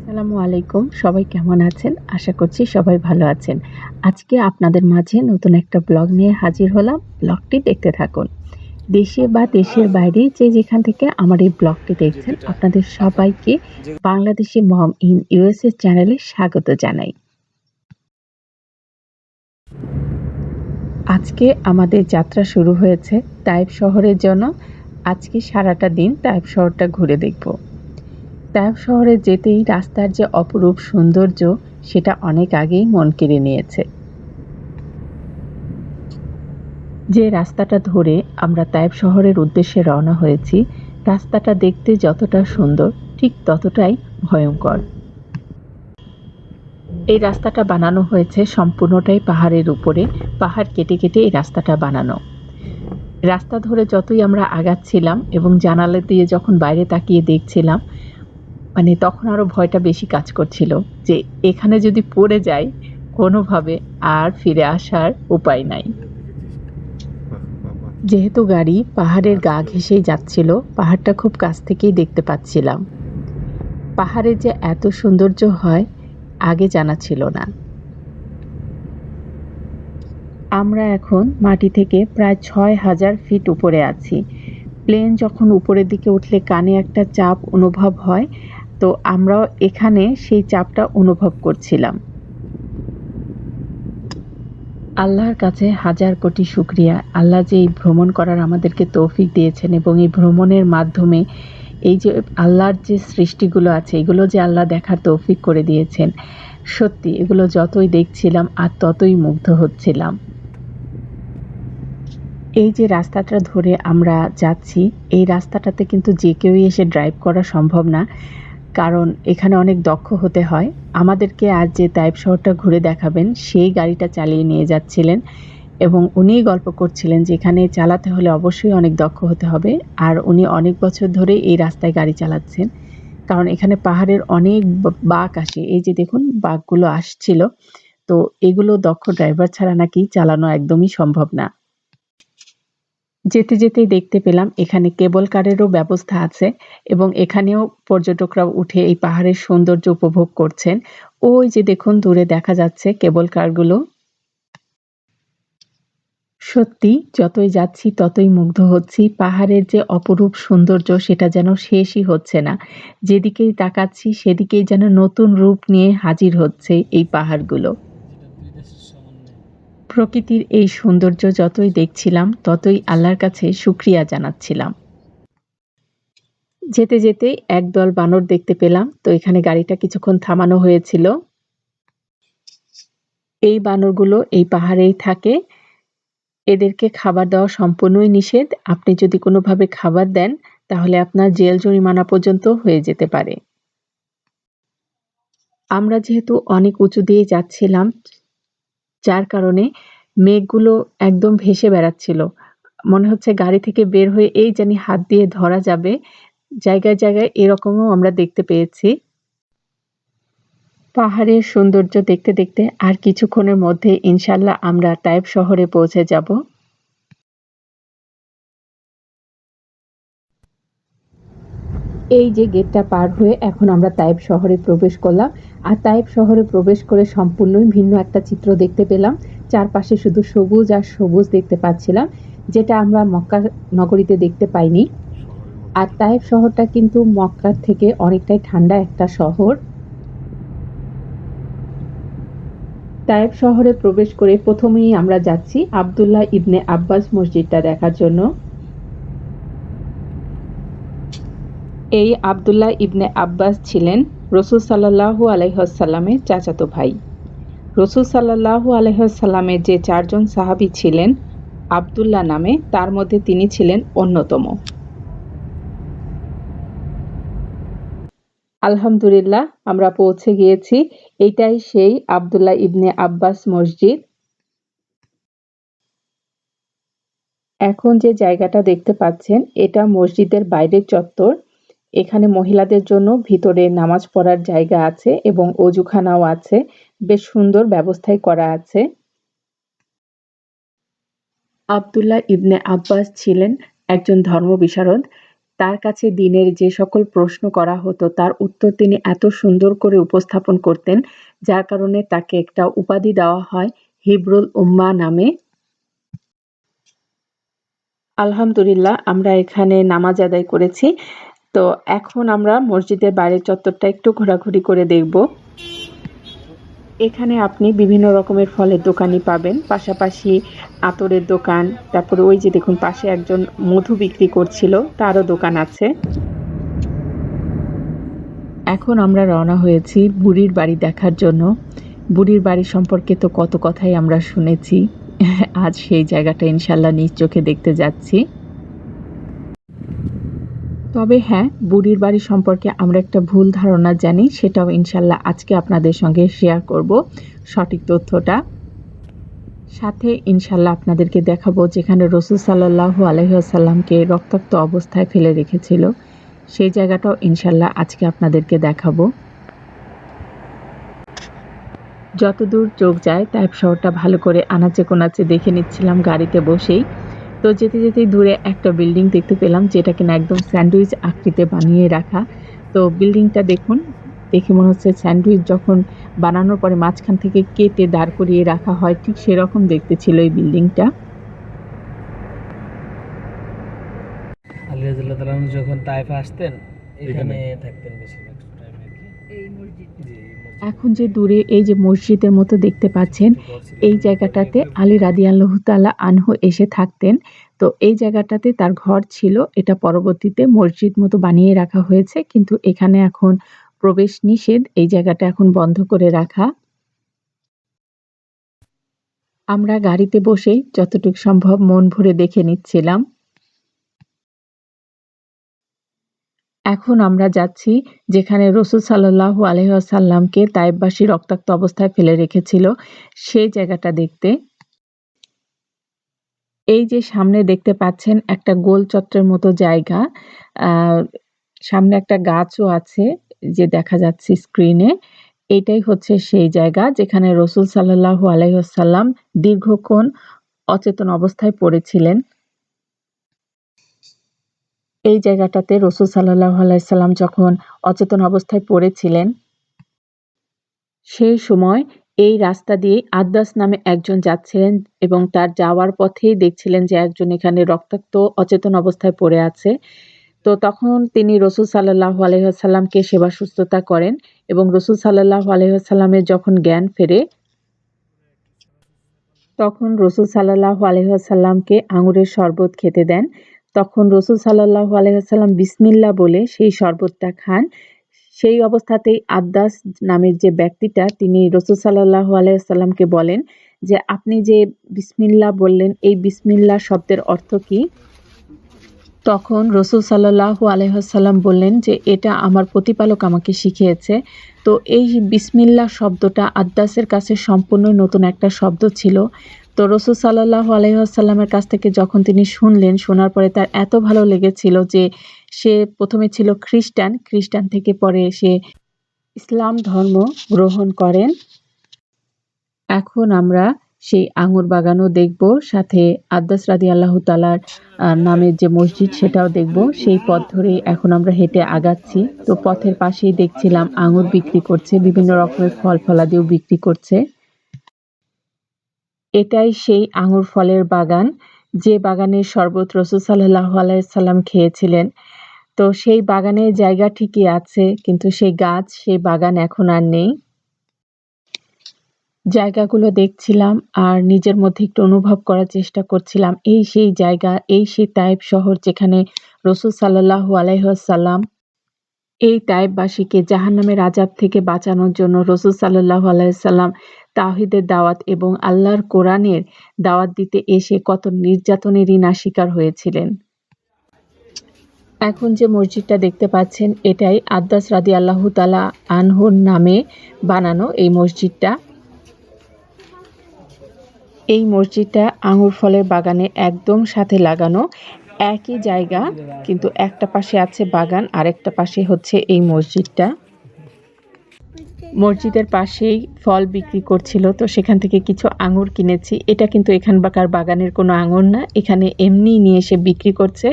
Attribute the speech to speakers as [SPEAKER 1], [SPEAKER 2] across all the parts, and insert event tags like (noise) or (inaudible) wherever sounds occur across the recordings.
[SPEAKER 1] আসসালামু আলাইকুম। সবাই কেমন আছেন? আশা করছি সবাই ভালো আছেন। আজকে আপনাদের মাঝে নতুন একটা ব্লগ নিয়ে হাজির হলাম। ব্লগটি দেখতে থাকুন। দেশে বা দেশের বাইরে যে যেখান থেকে আমার এই ব্লগটি দেখছেন, আপনাদের সবাইকে বাংলাদেশি মম ইন ইউএসএ চ্যানেলে স্বাগত জানাই। আজকে আমাদের যাত্রা শুরু হয়েছে তাইপ শহরের জন্য। আজকে সারাটা দিন তাইপ শহরটা ঘুরে দেখব। তাইপ শহরে যেতেই রাস্তার যে অপরূপ সৌন্দর্য, সেটা অনেক আগেই মন কেড়ে নিয়েছে। যে রাস্তাটা ধরে আমরা তাইপ শহরের উদ্দেশ্যে রওনা হয়েছি, রাস্তাটা দেখতে যতটা সুন্দর, ঠিক ততটাই ভয়ঙ্কর। এই রাস্তাটা বানানো হয়েছে সম্পূর্ণটাই পাহাড়ের উপরে, পাহাড় কেটে কেটে এই রাস্তাটা বানানো। রাস্তা ধরে যতই আমরা আগাচ্ছিলাম এবং জানালা দিয়ে যখন বাইরে তাকিয়ে দেখছিলাম মানে তখন আরও ভয়টা বেশি কাজ করছিল যে এখানে যদি পড়ে যাই কোনোভাবে আর ফিরে আসার উপায় নাই। যেহেতু গাড়ি পাহাড়ের গা ঘেঁষেই যাচ্ছিল, পাহাড়টা খুব কাছ থেকেই দেখতে পাচ্ছিলাম। পাহাড়ে যে এত সৌন্দর্য হয়, আগে জানা ছিল না। আমরা এখন মাটি থেকে প্রায় ছয় হাজার ফিট উপরে আছি। প্লেন যখন উপরের দিকে উঠলে কানে একটা চাপ অনুভব হয় তো আমরাও এখানে সেই চাপটা অনুভব করছিলাম। আল্লাহর কাছে হাজার কোটি শুক্রিয়া। আল্লাহ যে এই ভ্রমণ করার আমাদেরকে তৌফিক দিয়েছেন এবং এই ভ্রমণের মাধ্যমে এই যে আল্লাহর যে সৃষ্টিগুলো আছে, এগুলো যে আল্লাহ দেখার তৌফিক করে দিয়েছেন, সত্যি এগুলো যতই দেখছিলাম আর ততই মুগ্ধ হচ্ছিলাম। এই যে রাস্তাটা ধরে আমরা যাচ্ছি, এই রাস্তাটাতে কিন্তু যে কেউই এসে ড্রাইভ করা সম্ভব না। কারণ এখানে অনেক দক্ষ হতে হয়। আমাদেরকে আজ যে তাইপ শহরটা ঘুরে দেখাবেন, সেই গাড়িটা চালিয়ে নিয়ে যাচ্ছিলেন এবং উনিই গল্প করছিলেন যে এখানে চালাতে হলে অবশ্যই অনেক দক্ষ হতে হবে। আর উনি অনেক বছর ধরে এই রাস্তায় গাড়ি চালাচ্ছেন। কারণ এখানে পাহাড়ের অনেক বাঘ আসে। এই যে দেখুন বাঘগুলো আসছিল। তো এগুলো দক্ষ ড্রাইভার ছাড়া নাকি চালানো একদমই সম্ভব না। যেতে যেতেই দেখতে পেলাম, এখানে কেবল কারেরও ব্যবস্থা আছে এবং এখানেও পর্যটকরা উঠে এই পাহাড়ের সৌন্দর্য উপভোগ করছেন। ওই যে দেখুন, দূরে দেখা যাচ্ছে কেবল কারগুলো। সত্যি, যতই যাচ্ছি, ততই মুগ্ধ হচ্ছি। পাহাড়ের যে অপরূপ সৌন্দর্য, সেটা যেন শেষই হচ্ছে না। যেদিকেই তাকাচ্ছি, সেদিকেই যেন নতুন রূপ নিয়ে হাজির হচ্ছে এই পাহাড়গুলো। প্রকৃতির এই সৌন্দর্য যতই দেখছিলাম, ততই আল্লাহর কাছে শুক্রিয়া জানাচ্ছিলাম। যেতে যেতে একদল বানর দেখতে পেলাম। তো এখানে গাড়িটা কিছুক্ষণ থামানো হয়েছিল। এই বানরগুলো এই পাহাড়েই থাকে। এদেরকে খাবার দেওয়া সম্পূর্ণই নিষেধ। আপনি যদি কোনোভাবে খাবার দেন, তাহলে আপনার জেল জরিমানা পর্যন্ত হয়ে যেতে পারে। আমরা যেহেতু অনেক উঁচু দিয়ে যাচ্ছিলাম যার কারণে মেঘগুলো একদম ভেসে বেড়াচ্ছিল। মনে হচ্ছে গাড়ি থেকে বের হয়ে এই জানি হাত দিয়ে ধরা যাবে। জায়গায় জায়গায় এরকমও আমরা দেখতে পেয়েছি। পাহাড়ের সৌন্দর্য দেখতে দেখতে আর কিছুক্ষণের মধ্যে ইনশাল্লাহ আমরা টাইপ শহরে পৌঁছে যাব। এই যে গেটটা পার হয়ে এখন আমরা তাইব শহরে প্রবেশ করলাম। আর তাইব শহরে প্রবেশ করে সম্পূর্ণই ভিন্ন একটা চিত্র দেখতে পেলাম। চারপাশে শুধু সবুজ আর সবুজ দেখতে পাচ্ছিলাম, যেটা আমরা মক্কা নগরীতে দেখতে পাইনি। আর তাইব শহরটা কিন্তু মক্কার থেকে অনেকটাই ঠান্ডা একটা শহর। তায়েব শহরে প্রবেশ করে প্রথমেই আমরা যাচ্ছি আবদুল্লাহ ইবনে আব্বাস মসজিদটা দেখার জন্য। এই আবদুল্লাহ ইবনে আব্বাস ছিলেন রসুল সাল্লাহু আলহ্লামের চাচাতো ভাই। রসুল সাল্লাহু আলহ্লামের যে চারজন সাহাবি ছিলেন, আবদুল্লাহ নামে তার মধ্যে তিনি ছিলেন অন্যতম। আলহামদুলিল্লাহ, আমরা পৌঁছে গিয়েছি। এটাই সেই আবদুল্লাহ ইবনে আব্বাস মসজিদ। এখন যে জায়গাটা দেখতে পাচ্ছেন, এটা মসজিদের বাইরের চত্বর। এখানে মহিলাদের জন্য ভিতরে নামাজ পড়ার জায়গা আছে এবং অজুখানাও আছে। বেশ সুন্দর ব্যবস্থাই করা আছে। আবদুল্লাহ ইবনে আব্বাস ছিলেন একজন ধর্ম বিশারদ তার কাছে দিনের যে সকল প্রশ্ন করা হতো, তার উত্তর তিনি এত সুন্দর করে উপস্থাপন করতেন, যার কারণে তাকে একটা উপাধি দেওয়া হয় হিব্রুল উম্মা নামে। আলহামদুলিল্লাহ, আমরা এখানে নামাজ আদায় করেছি। তো এখন আমরা মসজিদের বাইরের চত্বরটা একটু ঘোরাঘুরি করে দেখব। এখানে আপনি বিভিন্ন রকমের ফলের দোকানই পাবেন। পাশাপাশি আতরের দোকান, তারপরে ওই যে দেখুন পাশে একজন মধু বিক্রি করছিল, তারও দোকান আছে। এখন আমরা রওনা হয়েছি বুড়ির বাড়ি দেখার জন্য। বুড়ির বাড়ি সম্পর্কে তো কত কথাই আমরা শুনেছি। আজ সেই জায়গাটা ইনশাল্লাহ নিজ চোখে দেখতে যাচ্ছি। তবে হ্যাঁ বুড়ির বাড়ি সম্পর্কে আমরা একটা ভুল ধারণা জানি, সেটাও ইনশাল্লাহ আজকে আপনাদের সঙ্গে শেয়ার করব। সঠিক তথ্যটা। সাথে ইনশাল্লাহ আপনাদেরকে দেখাবো যেখানে রসুল সাল্লাহু আলহিহাসাল্লামকে রক্তাক্ত অবস্থায় ফেলে রেখেছিল। সেই জায়গাটাও ইনশাল্লাহ আজকে আপনাদেরকে দেখাবো। যতদূর চোখ যায় তাইপ শহরটা ভালো করে আনাচে কোনাচে দেখে নিচ্ছিলাম গাড়িতে বসেই। তো যেতে যেতেই দূরে একটা বিল্ডিং দেখতে পেলাম যেটা কিনা একদম স্যান্ডউইচ আকৃতিতে বানিয়ে রাখা। তো বিল্ডিংটা দেখুন দেখে মনে হচ্ছে স্যান্ডউইচ যখন বানানোর পরে মাঝখান থেকে কেটে দাঁড় করিয়ে রাখা হয় ঠিক সেরকম দেখতে ছিল এই বিল্ডিংটা
[SPEAKER 2] আলী রাদিয়াল্লাহু যখন তায়েফে আসতেন এখানে থাকতেন বেশিরভাগ।
[SPEAKER 1] এখন যে দূরে এই যে মসজিদের মতো দেখতে পাচ্ছেন এই জায়গাটাতে আলী রাদিয়াল্লাহু তাআলা আনহু এসে থাকতেন। তো এই জায়গাটাতে তার ঘর ছিল এটা পরবর্তীতে মসজিদ মতো বানিয়ে রাখা হয়েছে কিন্তু এখানে এখন প্রবেশ নিষেধ এই জায়গাটা এখন বন্ধ করে রাখা। আমরা গাড়িতে বসেই যতটুকু সম্ভব মন ভরে দেখে নিচ্ছিলাম। এখন আমরা যাচ্ছি যেখানে রসুল সাল্লাহ আলহাসাল্লামকে তাইববাসী রক্তাক্ত অবস্থায় ফেলে রেখেছিল, সেই জায়গাটা দেখতে। এই যে সামনে দেখতে পাচ্ছেন একটা গোল চত্রের মতো জায়গা সামনে একটা গাছও আছে যে দেখা যাচ্ছে স্ক্রিনে এটাই হচ্ছে সেই জায়গা যেখানে রসুল সাল্লাহু আলহাসাল্লাম দীর্ঘক্ষণ অচেতন অবস্থায় পড়েছিলেন। এই জায়গাটাতে রসুল সাল্লাহ আলাইসাল্লাম যখন অচেতন অবস্থায় পড়েছিলেন, সেই সময় এই রাস্তা দিয়ে আদ্দাস নামে একজন যাচ্ছিলেন এবং তার যাওয়ার পথেই দেখছিলেন যে একজন এখানে রক্তাক্ত, অচেতন অবস্থায় পড়ে আছে। তো তখন তিনি রসুল সাল্লাহ আলহাসাল্লামকে সেবা সুস্থতা করেন এবং রসুল সাল্লাহ আলহাসাল্লামের যখন জ্ঞান ফেরে, তখন রসুল সাল্লাহ আলহাসাল্লামকে আঙুরের শরবত খেতে দেন। তখন রসুল সাল্লাহ আলহাম বিসমিল্লা বলে সেই শরবতটা খান। সেই অবস্থাতেই আদ্দাস নামের যে ব্যক্তিটা, তিনি রসুল সাল্লাহ আলাইসাল্লামকে বলেন যে, আপনি যে বিসমিল্লা বললেন, এই বিসমিল্লা শব্দের অর্থ কি? তখন রসুল সাল্লাহ আলহাম বললেন যে, এটা আমার প্রতিপালক আমাকে শিখিয়েছে। তো এই বিসমিল্লা শব্দটা আদ্দাসের কাছে সম্পূর্ণ নতুন একটা শব্দ ছিল। তো রসুল সাল্লাহ আলহামের কাছ থেকে যখন তিনি শুনলেন, শোনার পরে তার এত ভালো লেগেছিল যে সে প্রথমে ছিল খ্রিস্টান। খ্রিস্টান থেকে পরে সে ইসলাম ধর্ম গ্রহণ করেন। এখন আমরা সেই আঙুর বাগানও দেখব, সাথে আদ্দাস রাদি আল্লাহ তালার নামের যে মসজিদ সেটাও দেখব। সেই পথ ধরেই এখন আমরা হেঁটে আগাচ্ছি। তো পথের পাশেই দেখছিলাম আঙুর বিক্রি করছে, বিভিন্ন রকমের ফল ফলাদিও বিক্রি করছে। এটাই সেই আঙুর ফলের বাগান। যে বাগানের শরবত রসুল সাল্লাহ আলাইসাল্লাম খেয়েছিলেন। তো সেই বাগানের জায়গা ঠিকই আছে, কিন্তু সেই গাছ, সেই বাগান এখন আর নেই। জায়গাগুলো দেখছিলাম আর নিজের মধ্যে একটু অনুভব করার চেষ্টা করছিলাম। এই সেই জায়গা, এই সেই তাইব শহর যেখানে রসুল সাল্লাহ আলাইসাল্লাম এই তাইববাসীকে জাহান্নামের আজাব থেকে বাঁচানোর জন্য রসুল সাল্লাহ আলাইসাল্লাম তাহিদের দাওয়াত এবং আল্লাহর কোরআনের দাওয়াত দিতে এসে কত নির্যাতনেরই না শিকার হয়েছিলেন। এখন যে মসজিদটা দেখতে পাচ্ছেন, এটাই আদ্দাস রাদি আল্লাহ তালা আনহুর নামে বানানো এই মসজিদটা। এই মসজিদটা আঙুর ফলের বাগানে একদম সাথে লাগানো একই জায়গা, কিন্তু একটা পাশে আছে বাগান, আরেকটা পাশে হচ্ছে এই মসজিদটা। মসজিদের পাশেই ফল বিক্রি করছিল, তো সেখান থেকে কিছু আঙুর কিনেছি। এটা কিন্তু এখানকার বাগানের কোনো আঙুর না, এখানে এমনিই নিয়ে এসে বিক্রি করছে।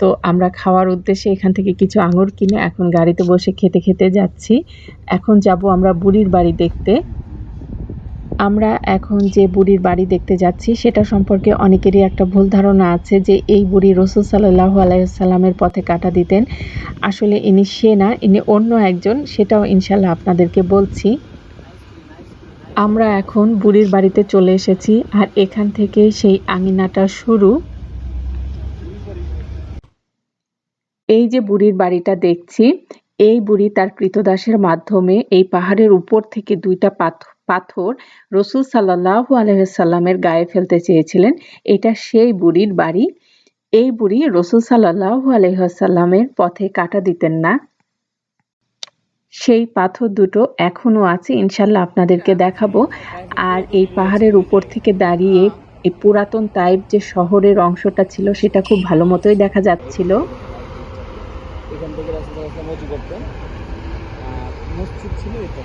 [SPEAKER 1] তো আমরা খাওয়ার উদ্দেশ্যে এখান থেকে কিছু আঙুর কিনে এখন গাড়িতে বসে খেতে খেতে যাচ্ছি। এখন যাব আমরা বুড়ির বাড়ি দেখতে। আমরা এখন যে বুড়ির বাড়ি দেখতে যাচ্ছি, সেটা সম্পর্কে অনেকেরই একটা ভুল ধারণা আছে যে এই বুড়ি রসুল সাল্লাহ আলাইসাল্লামের পথে কাটা দিতেন। আসলে ইনি সে না, ইনি অন্য একজন, সেটাও ইনশাল্লাহ আপনাদেরকে বলছি। আমরা এখন বুড়ির বাড়িতে চলে এসেছি আর এখান থেকে সেই আঙিনাটা শুরু। এই যে বুড়ির বাড়িটা দেখছি, এই বুড়ি তার কৃতদাসের মাধ্যমে এই পাহাড়ের উপর থেকে দুইটা পাথ- পাথর রসুল সাল্লাহ আলহামের গায়ে ফেলতে চেয়েছিলেন। এটা সেই বুড়ির বাড়ি। এই বুড়ি রসুল সাল্লাহ আলহামের পথে কাটা দিতেন না। সেই পাথর দুটো এখনও আছে ইনশাল্লাহ আপনাদেরকে দেখাবো। আর এই পাহাড়ের উপর থেকে দাঁড়িয়ে এই পুরাতন তাইব যে শহরের অংশটা ছিল সেটা খুব ভালো মতোই দেখা যাচ্ছিল।
[SPEAKER 2] এখান থেকে সাল্লাম উঁচু করতেন। মসজিদ ছিল এটা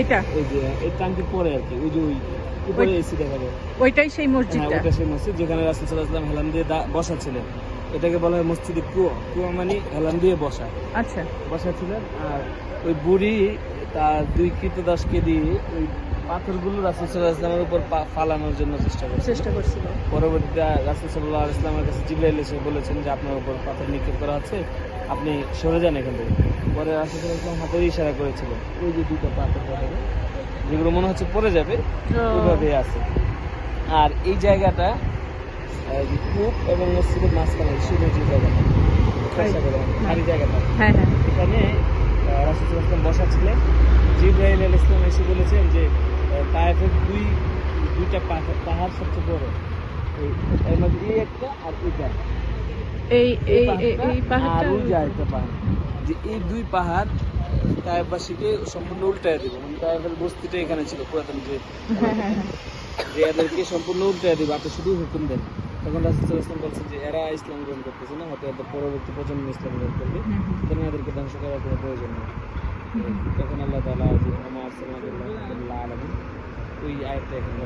[SPEAKER 3] এইটা?
[SPEAKER 2] এই যে এই টাঙ্কির পরে আর কি ওই যে ওই উপরে এসি দেখা যায়।
[SPEAKER 3] ওইটাই সেই
[SPEAKER 2] হ্যাঁ
[SPEAKER 3] মসজিদটা?
[SPEAKER 2] সেই মসজিদ যেখানে রাসুল সাল্লাম হেলান দিয়ে বসা ছিলেন এটাকে বলা হয় মসজিদে কুয়ো। কুয়ো মানে হেলান দিয়ে বসা।
[SPEAKER 3] আচ্ছা।
[SPEAKER 2] বসা ছিলেন আর ওই বুড়ি তার দুই কৃতদাসকে দিয়ে ওই পাথরগুলো রাসুল সাল্লাহ ইসলামের উপর ফালানোর জন্য চেষ্টা করছে
[SPEAKER 3] চেষ্টা করছিল।
[SPEAKER 2] পরবর্তীতে রাসুল সাল্লাহ ইসলামের কাছে জিব্রাইল এসে বলেছেন যে আপনার উপর পাথর নিক্ষেপ করা হচ্ছে। আপনি সরে যান এখান থেকে। পরে সাল্লাহ ইসলাম হাতের ইশারা করেছিলেন ওই যে দুটো পাথর যেগুলো মনে হচ্ছে পড়ে যাবে ওইভাবে আছে। আর এই জায়গাটা কূপ এবং মসজিদের মাঝখানে শুধু যে জায়গাটা খালি জায়গাটা।
[SPEAKER 3] হ্যাঁ হ্যাঁ।
[SPEAKER 2] এখানে সাল্লাহ ইসলাম বসা ছিলেন জিব্রাইল আল ইসলাম এসে বলেছেন যে তায়েফের দুই দুইটা পাহাড় পাহাড় সবচেয়ে বড়। এই- এর মধ্যে এই একটা আর এটা
[SPEAKER 3] এই এই এই-
[SPEAKER 2] পাহাড়টা যে দুই পাহাড় তায়েফবাসীকে সম্পূর্ণ উল্টায় দেবে। মানে বস্তিটা এখানে ছিল পুরাতন যে। (laughs) যে এদেরকে সম্পূর্ণ উল্টায় দেবে। আপনি শুধু হুকুম দেন। তখন রাসুল ইসলাম যে এরা ইসলাম গ্রহণ করতেছে না হয়তো এদের পরবর্তী প্রজন্ম ইসলাম গ্রহণ করবে। সুতরাং এদেরকে ধ্বংস করার কোনো প্রয়োজন নেই। তখন আল্লাহ তালা যে আমার সাল্লাহ ওই আয়টা এখন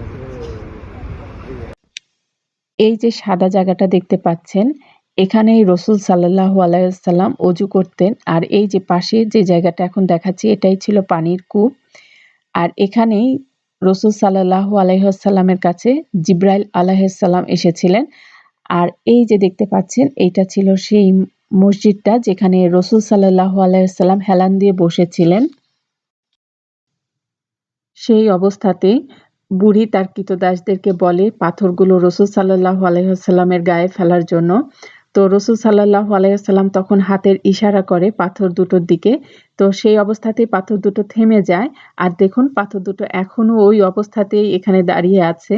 [SPEAKER 1] এই যে সাদা জায়গাটা দেখতে পাচ্ছেন এখানেই রসুল সাল্লাহ আলাইসাল্লাম অজু করতেন। আর এই যে পাশে যে জায়গাটা এখন দেখাচ্ছি, এটাই ছিল পানির কূপ। আর এখানেই রসুল সাল্লাহ আলাইসাল্লামের কাছে জিব্রাইল আলাইসাল্লাম এসেছিলেন। আর এই যে দেখতে পাচ্ছেন, এইটা ছিল সেই মসজিদটা যেখানে রসুল সাল্লাহ আলাইসাল্লাম হেলান দিয়ে বসেছিলেন। সেই অবস্থাতেই বুড়ি তার কৃতদাসদেরকে বলে, পাথরগুলো রসুল সাল্লাহ আলহামের গায়ে ফেলার জন্য তো রসুল সাল্লাহ আলাইসাল্লাম তখন হাতের ইশারা করে পাথর দুটোর দিকে। তো সেই অবস্থাতেই পাথর দুটো থেমে যায়। আর দেখুন, পাথর দুটো এখনও ওই অবস্থাতেই এখানে দাঁড়িয়ে আছে।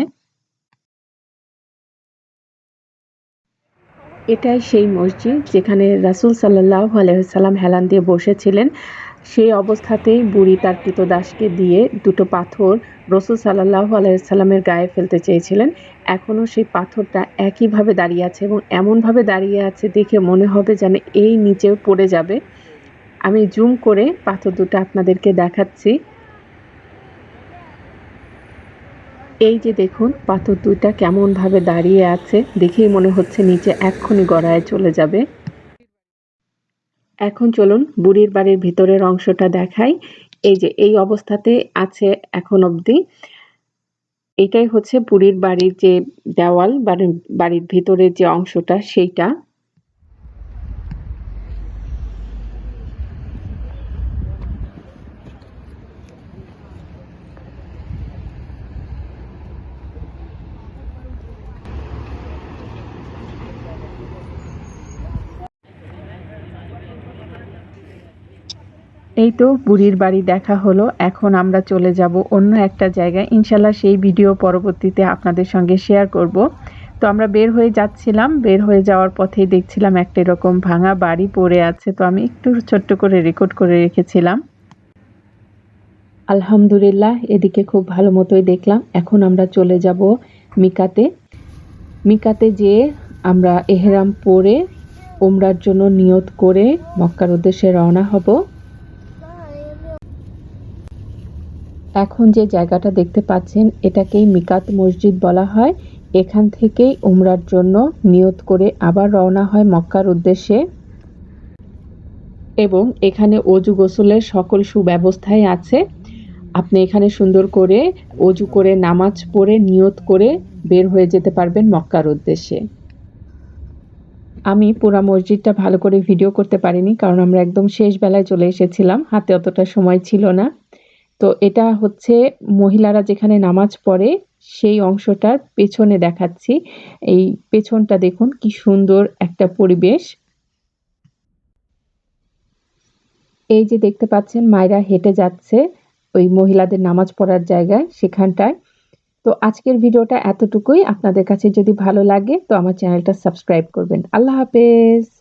[SPEAKER 1] এটাই সেই মসজিদ যেখানে রাসুল সাল্লাহ আলহাম হেলান দিয়ে বসেছিলেন। সেই অবস্থাতেই বুড়ি তার কৃতদাসকে দিয়ে দুটো পাথর রসুল সাল্লাহ আলাইসাল্লামের গায়ে ফেলতে চেয়েছিলেন। এখনও সেই পাথরটা একইভাবে দাঁড়িয়ে আছে এবং এমনভাবে দাঁড়িয়ে আছে দেখে মনে হবে যেন এই নিচেও পড়ে যাবে। আমি জুম করে পাথর দুটো আপনাদেরকে দেখাচ্ছি। এই যে দেখুন, পাথর দুইটা কেমনভাবে দাঁড়িয়ে আছে, দেখেই মনে হচ্ছে নিচে এক্ষুনি গড়ায় চলে যাবে। এখন চলুন বুড়ির বাড়ির ভিতরের অংশটা দেখাই। এই যে, এই অবস্থাতে আছে এখন অবধি। এটাই হচ্ছে বুড়ির বাড়ির যে দেওয়াল, বাড়ির বাড়ির ভিতরের যে অংশটা, সেইটা। এই তো বুড়ির বাড়ি দেখা হলো। এখন আমরা চলে যাব অন্য একটা জায়গায়। ইনশাল্লাহ সেই ভিডিও পরবর্তীতে আপনাদের সঙ্গে শেয়ার করব। তো আমরা বের হয়ে যাচ্ছিলাম। বের হয়ে যাওয়ার পথেই দেখছিলাম একটা এরকম ভাঙা বাড়ি পড়ে আছে। তো আমি একটু ছোট্ট করে রেকর্ড করে রেখেছিলাম। আলহামদুলিল্লাহ, এদিকে খুব ভালো মতোই দেখলাম। এখন আমরা চলে যাব মিকাতে। মিকাতে যেয়ে আমরা এহরাম পরে ওমরার জন্য নিয়ত করে মক্কার উদ্দেশ্যে রওনা হব। এখন যে জায়গাটা দেখতে পাচ্ছেন, এটাকেই মিকাত মসজিদ বলা হয়। এখান থেকেই উমরার জন্য নিয়ত করে আবার রওনা হয় মক্কার উদ্দেশ্যে। এবং এখানে অজু গোসলের সকল সুব্যবস্থাই আছে। আপনি এখানে সুন্দর করে অজু করে, নামাজ পড়ে, নিয়ত করে বের হয়ে যেতে পারবেন মক্কার উদ্দেশ্যে। আমি পুরা মসজিদটা ভালো করে ভিডিও করতে পারিনি, কারণ আমরা একদম শেষ বেলায় চলে এসেছিলাম। হাতে অতটা সময় ছিল না। তো এটা হচ্ছে মহিলারা যেখানে নামাজ পড়ে, সেই অংশটার পেছনে দেখাচ্ছি। এই পেছনটা দেখুন, কি সুন্দর একটা পরিবেশ। এই যে দেখতে পাচ্ছেন, মায়েরা হেঁটে যাচ্ছে ওই মহিলাদের নামাজ পড়ার জায়গায়, সেখানটায়। তো আজকের ভিডিওটা এতটুকুই। আপনাদের কাছে যদি ভালো লাগে, তো আমার চ্যানেলটা সাবস্ক্রাইব করবেন। আল্লাহ হাফেজ!